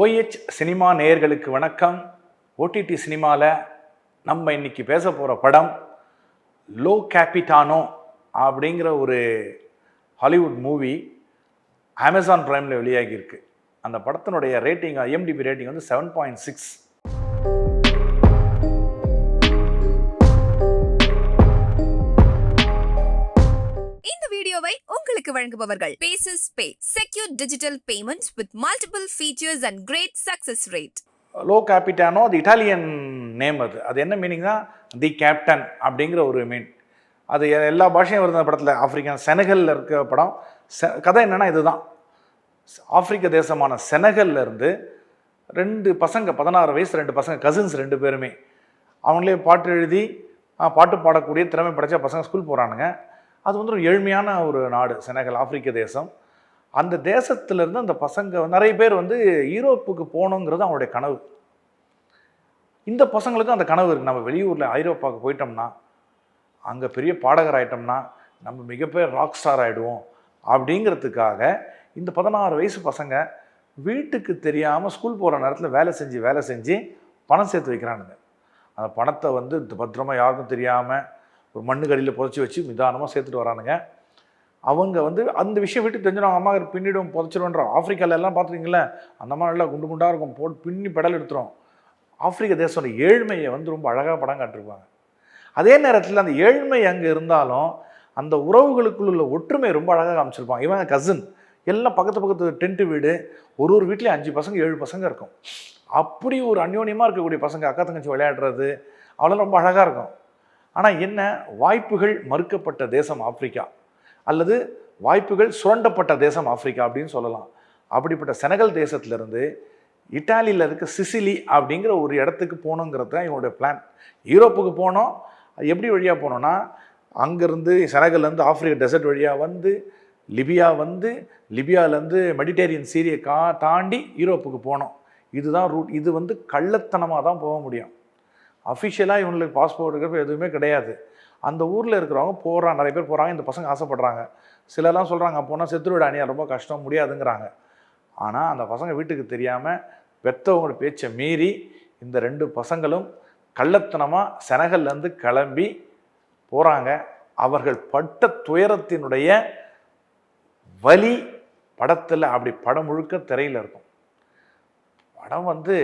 OH cinema நேயர்களுக்கு வணக்கம். OTT சினிமாவில் நம்ம இன்னைக்கு பேச போகிற படம் லோ கேபிட்டானோ அப்படிங்கிற ஒரு ஹாலிவுட் மூவி அமேசான் ப்ரைமில் வெளியாகியிருக்கு. அந்த படத்தினுடைய ரேட்டிங் ஐஎம்டிபி ரேட்டிங் வந்து செவன் பாயிண்ட் சிக்ஸ் உங்களுக்கு வழங்குபவர்கள். Paces Pay secure digital payments with multiple features and great success rate Io Capitano அது இட்டாலியன் நேம் அது. அது என்ன மீனிங்னா தி கேப்டன் அப்படிங்கிற ஒரு மீன் அது எல்லா பாஷையும் வருது படத்தில். ஆப்பிரிக்கன் செனகலில் இருக்க படம். செ- கதை என்னென்னா இதுதான். ஆப்பிரிக்க தேசமான செனகல்ல இருந்து ரெண்டு பசங்க பதினாறு வயசு ரெண்டு பசங்க கசின்ஸ் ரெண்டு பேருமே. அவங்களே பாட்டு எழுதி பாட்டு பாடக்கூடிய திறமை படைத்த பசங்க ஸ்கூல் போகிறானுங்க அது வந்து ஒரு ஏழ்மையான ஒரு நாடு செனகல் ஆப்பிரிக்க தேசம். அந்த தேசத்துலேருந்து அந்த பசங்க நிறைய பேர் வந்து யூரோப்புக்கு போகணுங்கிறது அவங்களுடைய கனவு. இந்த பசங்களுக்கும் அந்த கனவு இருக்குது நம்ம வெளியூரில் ஐரோப்பாவுக்கு போயிட்டோம்னா அங்கே பெரிய பாடகர் ஆகிட்டோம்னா நம்ம மிகப்பெரிய ராக் ஸ்டார் ஆகிடுவோம் அப்படிங்கிறதுக்காக இந்த பதினாறு வயசு பசங்க வீட்டுக்கு தெரியாமல் ஸ்கூல் போகிற நேரத்தில் வேலை செஞ்சு வேலை செஞ்சு பணம் சேர்த்து வைக்கிறானுங்க. அந்த பணத்தை வந்து பத்திரமா யாருக்கும் தெரியாமல் ஒரு மண்ணுக்கடியில் புதைச்சி வச்சு நிதானமாக சேர்த்துட்டு வரானுங்க. அவங்க வந்து அந்த விஷயம் விட்டு தெரிஞ்சிடும் அம்மா பின்னிடும் புதைச்சிடும்ன்ற ஆப்பிரிக்கால எல்லாம் பார்த்துருக்கீங்களே அந்த மாதிரி நல்லா குண்டு குண்டாக இருக்கும் போட்டு பின்னி பெடல் எடுத்துரும். ஆப்பிரிக்க தேசத்தோட ஏழ்மையை வந்து ரொம்ப அழகாக படம் காட்டிருப்பாங்க. அதே நேரத்தில் அந்த ஏழ்மை அங்கே இருந்தாலும் அந்த உறவுகளுக்குள்ள ஒற்றுமை ரொம்ப அழகாக காமிச்சிருப்பாங்க. இவன் கசின் எல்லாம் பக்கத்து பக்கத்து டென்ட்டு வீடு ஒரு ஒரு வீட்லேயும் அஞ்சு பசங்க ஏழு பசங்க இருக்கும். அப்படி ஒரு அந்யோன்யமாக இருக்கக்கூடிய பசங்க அக்கா தங்கச்சி விளையாடுறது அவ்வளோ ரொம்ப அழகாக இருக்கும். ஆனால் என்ன? வாய்ப்புகள் மறுக்கப்பட்ட தேசம் ஆப்பிரிக்கா. அல்லது வாய்ப்புகள் சுரண்டப்பட்ட தேசம் ஆப்பிரிக்கா அப்படின்னு சொல்லலாம். அப்படிப்பட்ட செனகல் தேசத்திலிருந்து இட்டாலியில் இருக்க சிசிலி அப்படிங்கிற ஒரு இடத்துக்கு போகணுங்கிறது தான் இவனுடைய பிளான் யூரோப்புக்கு போனோம். அது எப்படி வழியாக போனோன்னா அங்கேருந்து செனகல்லேருந்து ஆப்பிரிக்கா டெசர்ட் வழியாக வந்து லிபியா வந்து லிபியாவிலேருந்து மெடிடேரியன் சீரியை கா தாண்டி யூரோப்புக்கு போனோம். இதுதான் ரூட் இது வந்து கள்ளத்தனமாக தான் போக முடியும். அஃபிஷியலாக இவங்களுக்கு பாஸ்போர்ட் இருக்கிறப்ப எதுவுமே கிடையாது. அந்த ஊரில் இருக்கிறவங்க போகிறாங்க நிறைய பேர் போகிறாங்க இந்த பசங்க ஆசைப்படுறாங்க. சிலர்லாம் சொல்கிறாங்க போனால் செத்துருவிட அணியா ரொம்ப கஷ்டம் முடியாதுங்கிறாங்க. ஆனால் அந்த பசங்க வீட்டுக்கு தெரியாமல் பெற்றவங்களோட பேச்சை மீறி இந்த ரெண்டு பசங்களும் கள்ளத்தனமாக செனகல்லேருந்து கிளம்பி போகிறாங்க அவர்கள் பட்ட துயரத்தினுடைய வலி படத்தில் அப்படி படம் முழுக்க திரையில் இருக்கும். படம் வந்து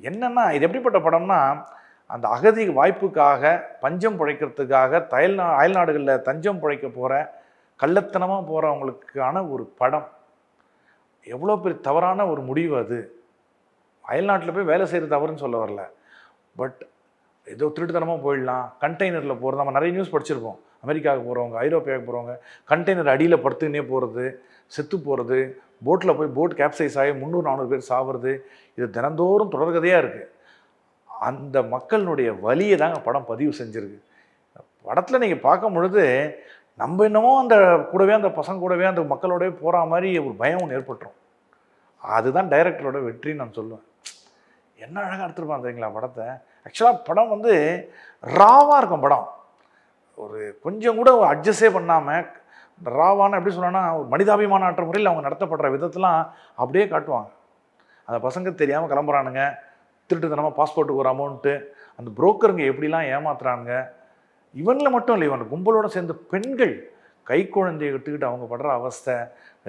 என்னென்னா இது எப்படிப்பட்ட படம்னா அந்த அகதி வாய்ப்புக்காக பஞ்சம் பிழைக்கிறதுக்காக தயல் நா அயல்நாடுகளில் தஞ்சம் பிழைக்க போகிற கள்ளத்தனமாக போகிறவங்களுக்கான ஒரு படம். எவ்வளோ பெரிய தவறான ஒரு முடிவு அது. அயல்நாட்டில் போய் வேலை செய்கிறது தவறுன்னு சொல்ல வரல. பட் ஏதோ திருட்டுத்தனமாக போயிடலாம். கண்டெய்னரில் போகிறது நம்ம நிறைய நியூஸ் படிச்சிருப்போம். அமெரிக்காவுக்கு போகிறவங்க ஐரோப்பியாவுக்கு போகிறவங்க கண்டெய்னர் அடியில் படுத்துக்கினே போகிறது செத்து போகிறது போட்டில் போய் போட் கேப்சைஸ் ஆகி முந்நூறு நானூறு பேர் சாவுறது இது தினந்தோறும் தொடர்கதையாக இருக்குது அந்த மக்களினுடைய வலியை தாங்க படம் பதிவு செஞ்சுருக்கு. படத்தில் நீங்கள் பார்க்கும் பொழுது நம்ம என்னமோ அந்த கூடவே அந்த பசங்க கூடவே அந்த மக்களோடவே போகிற மாதிரி ஒரு பயம் ஒன்று ஏற்பட்டுரும். அதுதான் டைரக்டரோட வெற்றின்னு நான் சொல்லுவேன். என்ன அழகாக எடுத்துருப்பான் தெரியுங்களா படத்தை? ஆக்சுவலாக படம் வந்து ராவாக இருக்கும் படம். ஒரு கொஞ்சம் கூட அட்ஜஸ்டே பண்ணாமல் ராவான எப்படி சொன்னால் ஒரு மனிதாபிமான ஆற்ற முறையில் அவங்க நடத்தப்படுற விதத்தெல்லாம் அப்படியே காட்டுவாங்க. அந்த பசங்க தெரியாமல் கிளம்புறானுங்க. திருட்டுத்தனமாக பாஸ்போர்ட்டுக்கு ஒரு அமௌண்ட்டு அந்த புரோக்கருங்க எப்படிலாம் ஏமாத்துறானுங்க. இவனில் மட்டும் இல்லை இவன் கும்பலோட சேர்ந்து பெண்கள் கை குழந்தைய விட்டுக்கிட்டு அவங்க படுற அவஸ்தை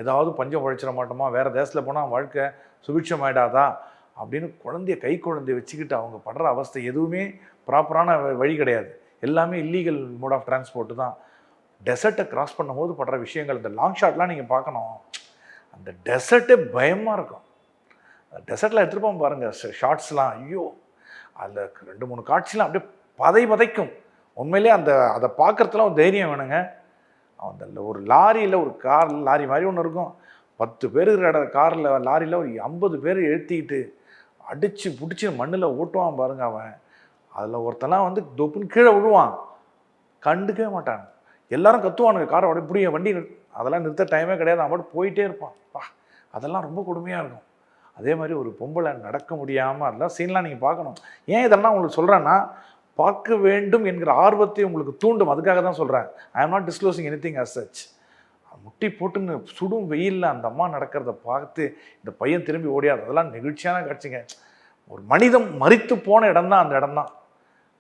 ஏதாவது பஞ்சம் உழைச்சிட மாட்டோமா வேறு தேசத்தில் போனால் வாழ்க்கை சுபிட்சமாயிடாதா அப்படின்னு குழந்தைய கை குழந்தைய வச்சுக்கிட்டு அவங்க படுற அவஸ்தை எதுவுமே ப்ராப்பரான வழி கிடையாது. எல்லாமே இல்லீகல் மோட் ஆஃப் டிரான்ஸ்போர்ட் தான். டெசர்ட்டை கிராஸ் பண்ணும்போது படுற விஷயங்கள் இந்த லாங் ஷாட்லாம் நீங்கள் பார்க்கணும். அந்த டெசர்ட்டே பயமாக இருக்கும். டெசர்ட்டில் எடுத்துருப்போம் பாருங்கள் ஷார்ட்ஸ்லாம் ஐயோ அதில் ரெண்டு மூணு காட்சிலாம் அப்படியே பதை பதைக்கும். உண்மையிலே அந்த அதை பார்க்குறதுலாம் ஒரு தைரியம் வேணுங்க. அந்த ஒரு லாரியில் ஒரு கார் லாரி மாதிரி ஒன்று இருக்கும். பத்து பேர் இருக்கிற காரில் லாரியில் ஒரு ஐம்பது பேர் எழுத்திக்கிட்டு அடித்து பிடிச்சி மண்ணில் ஓட்டுவான் பாருங்க அவன். அதில் ஒருத்தன்லாம் வந்து தொப்புன்னு கீழே விழுவான். கண்டுக்கவே மாட்டான் எல்லாரும் கத்துவானுங்க. காரை உடனே பிடிங்க வண்டி நிறு- அதெல்லாம் நிறுத்த டைமே கிடையாது. அவன் போயிட்டே இருப்பான். பா அதெல்லாம் ரொம்ப கொடுமையாக இருக்கும். அதே மாதிரி ஒரு பொம்பளை நடக்க முடியாமல் அதெல்லாம் சீன்லாம் நீங்கள் பார்க்கணும். ஏன் இதெல்லாம் உங்களுக்கு சொல்கிறேன்னா பார்க்க வேண்டும் என்கிற ஆர்வத்தை உங்களுக்கு தூண்டும். அதுக்காக தான் சொல்கிறேன் I am not disclosing anything as such முட்டி போட்டுன்னு சுடும் வெயிலில் அந்த அம்மா நடக்கிறத பார்த்து இந்த பையன் திரும்பி ஓடியாது அதெல்லாம் நெகிழ்ச்சியான காட்சிங்க. ஒரு மனிதம் மறித்து போன இடம் தான் அந்த இடம் தான்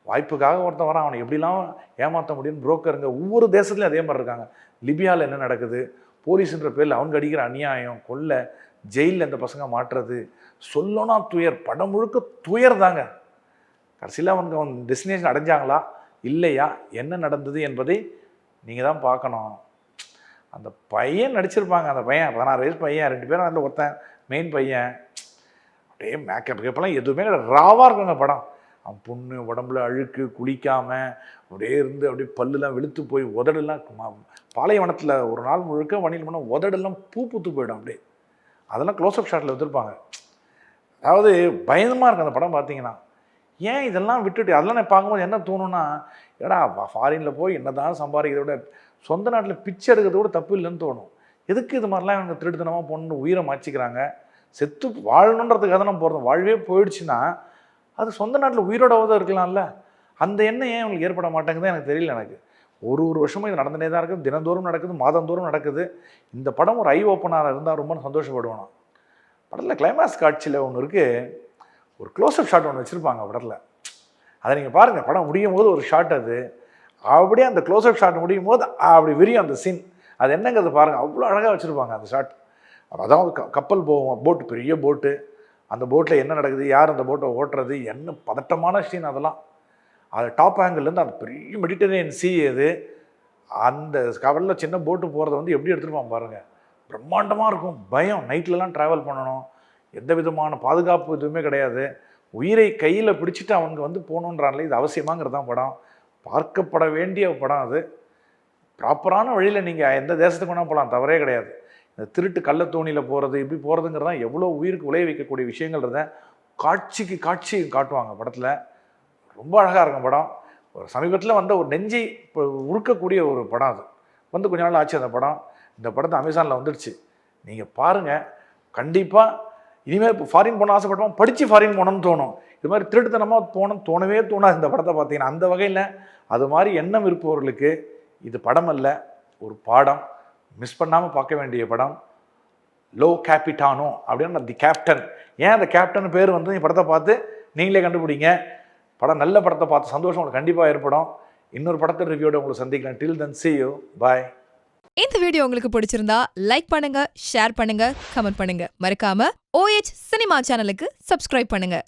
வாய்ப்புக்காக ஒருத்தன் வரான் அவனை எப்படிலாம் ஏமாற்ற முடியும் புரோக்கருங்க ஒவ்வொரு தேசத்துலையும் அதே மாதிரி இருக்காங்க. லிபியாவில் என்ன நடக்குது? போலீஸுன்ற பேரில் அவனுக்கு அடிக்கிற அநியாயம் கொள்ளை ஜெயிலில் இந்த பசங்க மாட்டுறது சொல்லணும்னா துயர் படம் முழுக்க துயர் தாங்க. கடைசியில் அவனுக்கு அவன் டெஸ்டினேஷன் அடைஞ்சாங்களா? இல்லையா? என்ன நடந்தது என்பதை நீங்கள் தான் பார்க்கணும். அந்த பையன் நடிச்சிருப்பாங்க அந்த பையன் பதினாறு வயசு பையன் ரெண்டு பேரும் அதில் ஒருத்தன் மெயின் பையன். அப்படியே மேக்கப் கேப்பெல்லாம் எதுவுமே ராவாக இருக்குங்க படம். அவன் புண்ணு உடம்புல அழுக்கு குளிக்காம அப்படியே இருந்து அப்படியே பல்லுலாம் வெளுத்து போய் உதடெல்லாம் பாலைவனத்தில் ஒரு நாள் முழுக்க வணியில் போனால் உதடெல்லாம் பூ பூத்து போயிடும் அப்படியே. அதெல்லாம் க்ளோஸ்அப் ஷாட்டில் வச்சுருப்பாங்க அதாவது பயந்தமாக இருக்கும் அந்த படம் பார்த்தீங்கன்னா ஏன் இதெல்லாம் விட்டுட்டு அதெல்லாம் நான் பார்க்கும்போது என்ன தோணும்னா ஏடா ஃபாரினில் போய் என்ன தான் சம்பாதிக்கிறத விட சொந்த நாட்டில் பிச்சை எடுக்கிறத விட தப்பு இல்லைன்னு தோணும். எதுக்கு இது மாதிரிலாம் இவங்க திருட்டுத்தனமாக பொண்ணு உயிரை மாச்சிக்கிறாங்க செத்து வாழணுன்றதுக்காக தான் போகிறது வாழ்வே போயிடுச்சுன்னா அது சொந்த நாட்டில் உயிரோடவாத இருக்கலாம்ல? அந்த எண்ணம் ஏன் உங்களுக்கு ஏற்பட மாட்டேங்குது எனக்கு தெரியல எனக்கு. ஒரு ஒரு வருஷமும் இது நடந்துனே தான் இருக்குது. தினந்தோறும் நடக்குது மாதந்தோறும் நடக்குது. இந்த படம் ஒரு ஐ ஓப்பனாக இருந்தால் ரொம்ப சந்தோஷப்படுவோம் படத்தில் கிளைமேக்ஸ் காட்சியில் ஒன்று இருக்குது ஒரு க்ளோஸ்அப் ஷாட் ஒன்று வச்சுருப்பாங்க படத்தில். அதை நீங்கள் பாருங்கள் படம் முடியும் போது ஒரு ஷாட் அது. அப்படியே அந்த க்ளோஸ்அப் ஷாட் முடியும் போது அப்படி விரியும் அந்த சீன் அது என்னங்கிறது பாருங்கள் அவ்வளோ அழகாக வச்சுருப்பாங்க அந்த ஷாட் அதான் க- கப்பல் போவோம் போட்டு பெரிய போட்டு அந்த போட்டில் என்ன நடக்குது யார் அந்த போட்டை ஓட்டுறது என்ன பதட்டமான சீன் அதெல்லாம். அது டாப் ஆங்கிள்லேருந்து அந்த பெரிய மெடிட்டரேனியன் சீ அது. அந்த கடலில் சின்ன போட்டு போகிறத வந்து எப்படி எடுத்துருப்பான் பாருங்கள் பிரம்மாண்டமாக இருக்கும். பயம். நைட்லலாம் ட்ராவல் பண்ணணும். எந்த விதமான பாதுகாப்பு எதுவுமே கிடையாது. உயிரை கையில் பிடிச்சிட்டு அவங்க வந்து போகணுன்றான்ல இது அவசியமாங்கிறது தான் படம். பார்க்கப்பட வேண்டிய படம் அது. ப்ராப்பரான வழியில் நீங்கள் எந்த தேசத்துக்கு வேணால் போகலாம் தவறே கிடையாது. திருட்டு கள்ளத்தோணியில் போகிறது இப்படி போகிறதுங்கிறது தான் எவ்வளோ உயிருக்கு விளைய வைக்கக்கூடிய விஷயங்கள் காட்சிக்கு காட்சி காட்டுவாங்க படத்தில். ரொம்ப அழகாக இருக்கும் படம். ஒரு சமீபத்தில் வந்த ஒரு நெஞ்சை இப்போ உருக்கக்கூடிய ஒரு படம் அது. வந்து கொஞ்ச நாள் ஆச்சு அந்த படம். இந்த படத்தை அமேசானில் வந்துடுச்சு. நீங்கள் பாருங்கள் கண்டிப்பாக இனிமேல் இப்போ ஃபாரின் போன ஆசைப்பட்டோம்? படித்து ஃபாரின் போனோம்னு தோணும். இது மாதிரி திருட்டுத்தனமாக போனோம் தோணவே தோணாது இந்த படத்தை பார்த்தீங்கன்னா. அந்த வகையில் அது மாதிரி எண்ணம் இருப்பவர்களுக்கு இது படம் அல்ல ஒரு பாடம். மிஸ் பண்ணாமல் பார்க்க வேண்டிய படம் லோ கேபிட்டானோ அப்படின்னு தி கேப்டன் ஏன் அந்த கேப்டன் பேர் வந்து இந்த படத்தை பார்த்து நீங்களே கண்டுபிடிங்க. படம் நல்ல படத்தை பார்த்து சந்தோஷம் உங்களுக்கு கண்டிப்பாக ஏற்படும். இன்னொரு படத்தை ரிவ்யூட உங்களை சந்திக்கிறேன் till then see you bye இந்த வீடியோ உங்களுக்கு பிடிச்சிருந்தா லைக் பண்ணுங்க ஷேர் பண்ணுங்க கமெண்ட் பண்ணுங்க. மறக்காம ஓஎச் சினிமா சேனலுக்கு சப்ஸ்கிரைப் பண்ணுங்க.